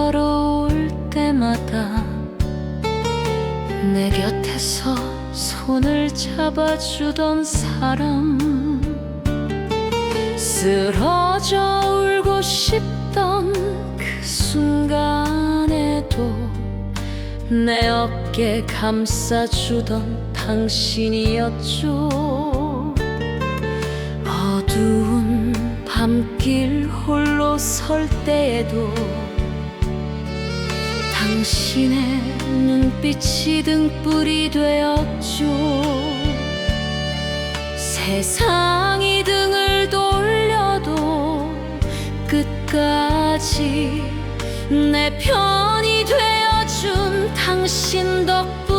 길 걸어올 때마다 내 곁에서 손을 잡아주던 사람 쓰러져 울고 싶던 그 순간에도 내 어깨 감싸주던 당신이었죠. 어두운 밤길 홀로 설 때에도 당신의 눈빛이 등불이 되었죠. 세상이 등을 돌려도 끝까지 내 편이 되어준 당신 덕분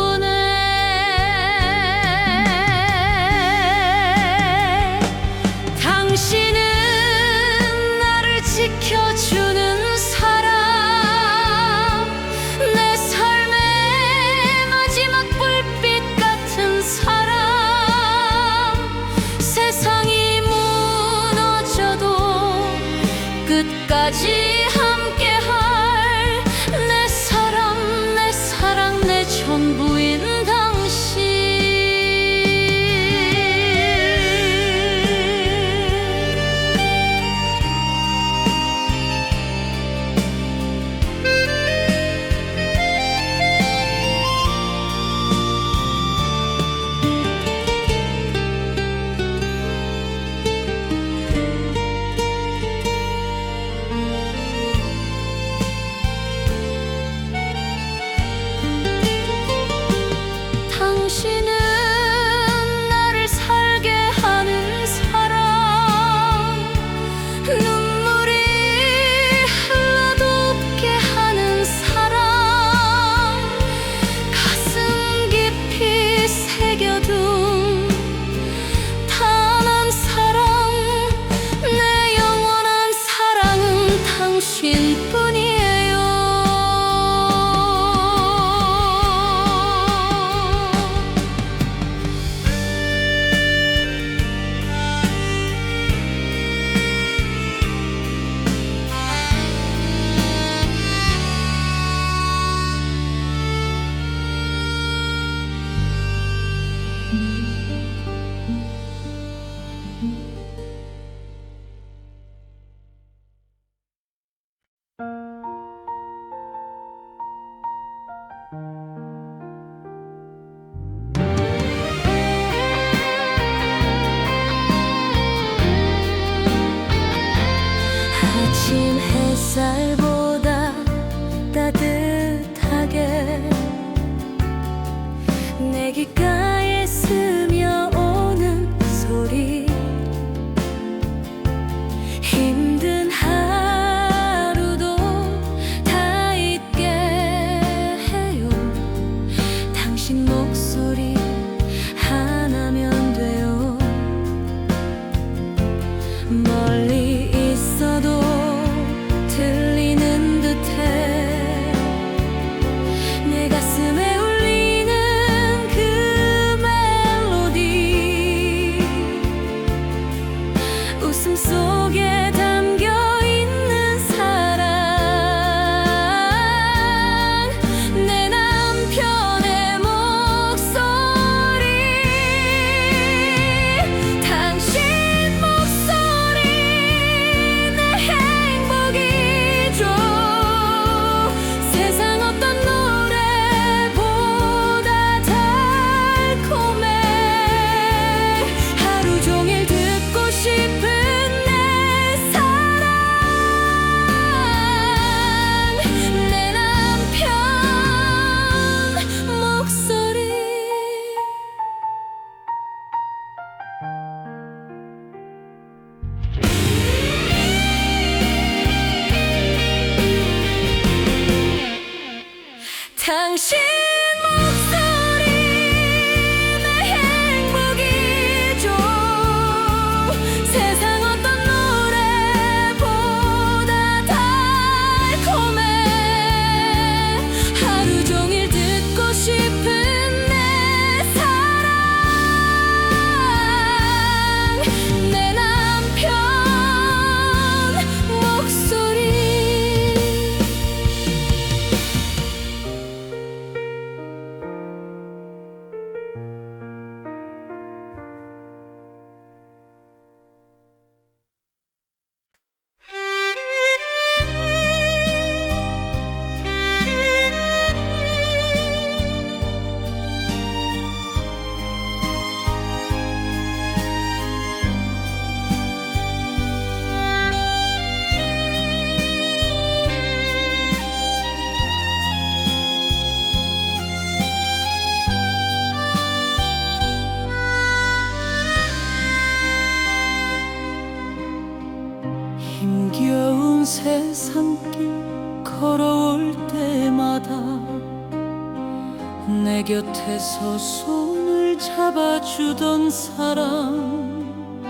곁에서 손을 잡아주던 사람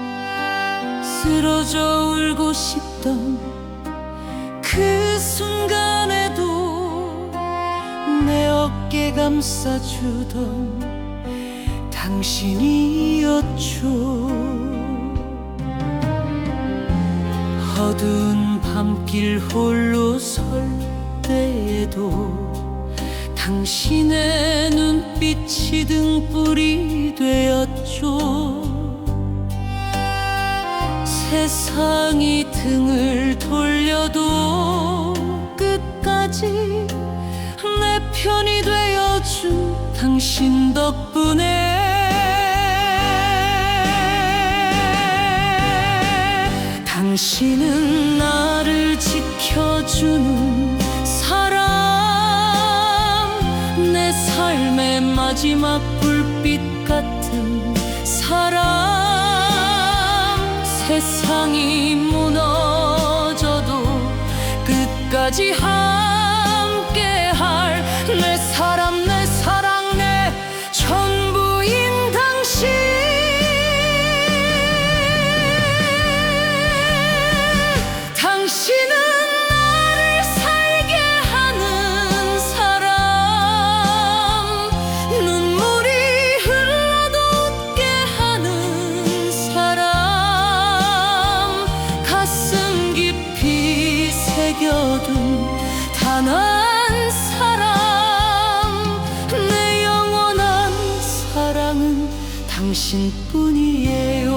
쓰러져 울고 싶던 그 순간에도 내 어깨 감싸주던 당신이었죠. 어두운 밤길 홀로 설 때에도 당신의 눈빛이 등불이 되었죠. 세상이 등을 돌려도 끝까지 내 편이 되어준 당신 덕분에 당신은 나를 지켜주는 마지막 불빛 같은 사람 세상이 무너져도 끝까지 함 당신뿐이에요.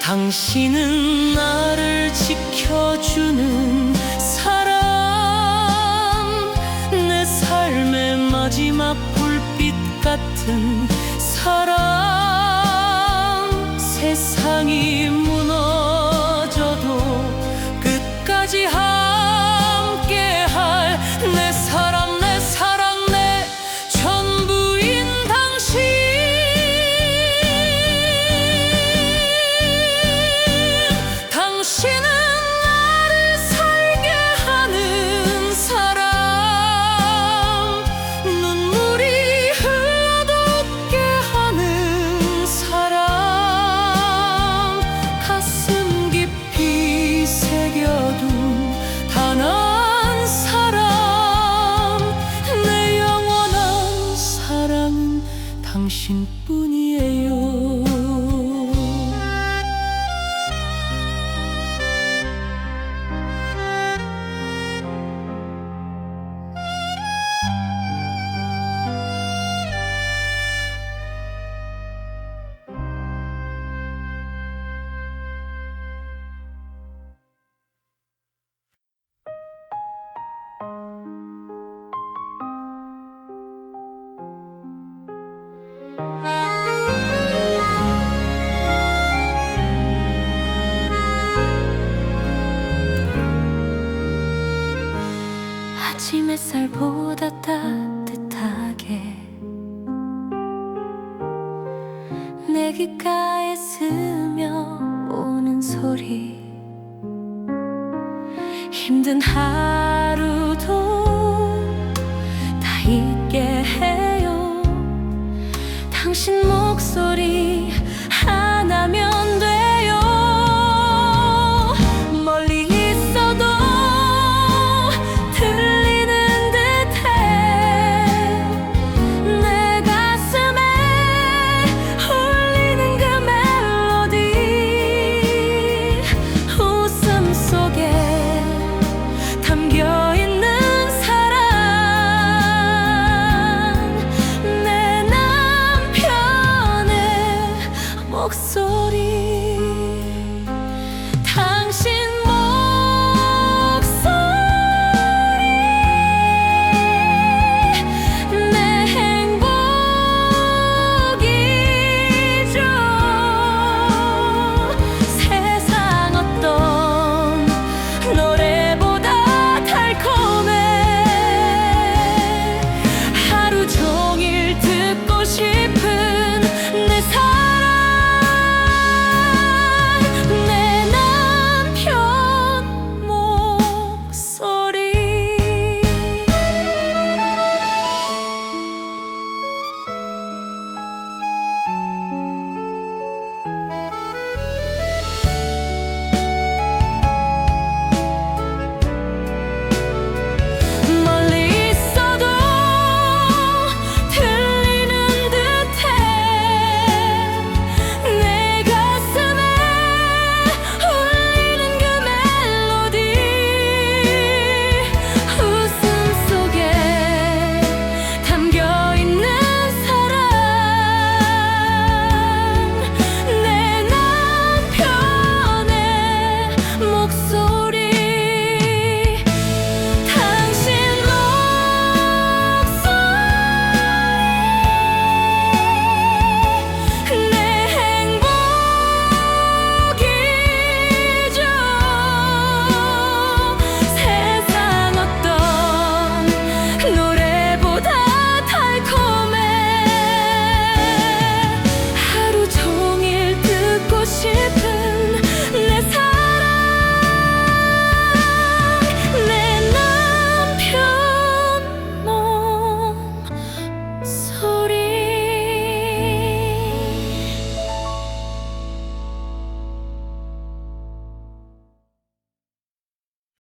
당신은 나를 지켜주는 사람. 내 삶의 마지막 불빛 같은 사람 세상이 무너 당신뿐이에요 힘든 하